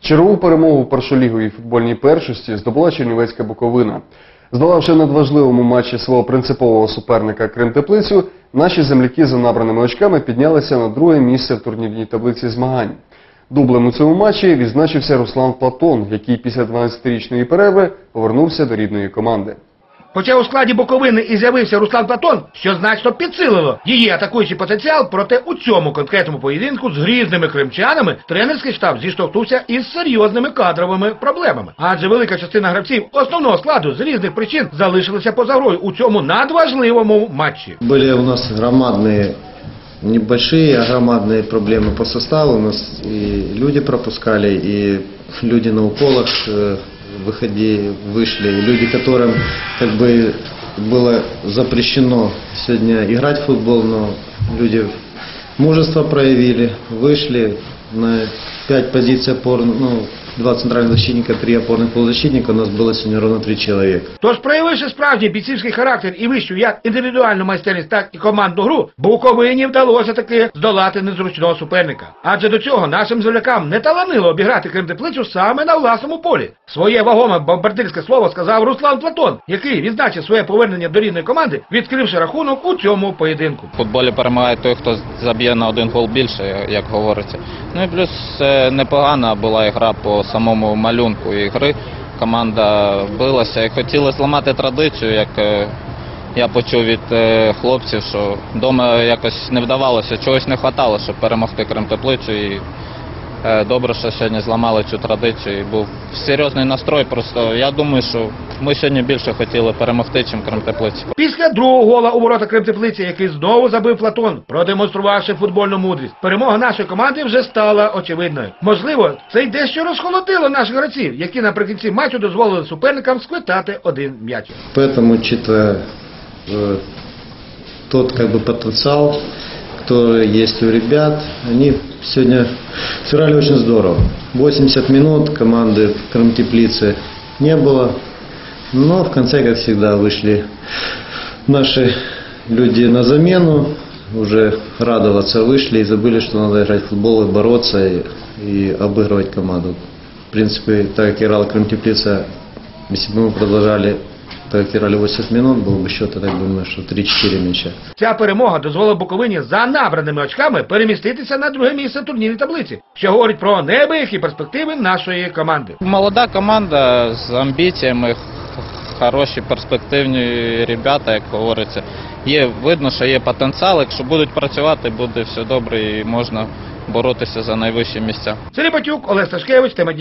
Чергову перемогу в першоліговій футбольній першості здобула Чернівецька Буковина. Здолавши надважливому матчі свого принципового суперника Кримтеплицю, наші земляки за набраними очками піднялися на друге місце в турнірній таблиці змагань. Дублем у цьому матчі відзначився Руслан Платон, який після 12-річної перерви повернувся до рідної команди. Хоча у складі Буковини і з'явився Руслан Платон, що значно підсилило її атакуючий потенціал, проте у цьому конкретному поєдинку з грізними кримчанами тренерський штаб зіштовхнувся із серйозними кадровими проблемами. Адже велика частина гравців основного складу з різних причин залишилися поза грою у цьому надважливому матчі. Были у нас громадные, небольшие, а громадные проблемы по составу. У нас и люди пропускали, и люди на уколах э, выходи, вышли, и люди, которым как бы было запрещено сегодня играть в футбол, но люди мужество проявили, вышли на 5 позиций опор, ну, два центральных защитника, три опорных полузащитника, у нас было сегодня ровно три человека. Тож, проявивши справжній бійцівський характер і вищу як індивідуальну майстерність, так і командну гру, Буковині вдалося таки здолати незручного суперника. Адже до цього нашим землякам не таланило обіграти Кримтеплицю саме на власному полі. Своє вагоме бомбардирське слово сказав Руслан Платон, який відзначив своє повернення до рідної команди, відкривши рахунок у цьому поєдинку. В футболі перемагає той, хто заб'є на один гол більше, як говориться. Ну і плюс е, непогана була гра по самому малюнку ігри. Команда билася і хотіли зламати традицію, як е, я почув від е, хлопців, що вдома якось не вдавалося, чогось не вистачало, щоб перемогти Кримтеплицю. І добре, що сьогодні зламали цю традицію. І був серйозний настрой. Просто я думаю, що ми сьогодні більше хотіли перемогти, ніж Кримтеплицю. Після другого гола у ворота Кримтеплиці, який знову забив Платон, продемонструвавши футбольну мудрість, перемога нашої команди вже стала очевидною. Можливо, це й дещо розхолодило наших гравців, які наприкінці матчу дозволили суперникам сквитати один м'яч. Поэтому, учитывая э, тот как бы потенциал, который есть у ребят, они сегодня сыграли очень здорово. 80 минут команды в Крым-Теплице не было, но в конце, как всегда, вышли наши люди на замену, уже радоваться вышли и забыли, что надо играть в футбол и бороться и, и обыгрывать команду. В принципе, так как играла Крым-Теплица, если бы мы продолжали играли 80 минут, был бы счет, я так думаю, что 3-4 мяча. Ця перемога дозволила Буковині за набраними очками переміститися на друге місце в турнірній таблиці, що говорить про неабиякі перспективи нашої команди. Молода команда з амбіціями, хороші перспективні ребята, як говориться. Є видно, що є потенціал. Якщо будуть працювати, буде все добре і можна боротися за найвищі місця. Сергій Батюк, Олег Сташкевич, Тема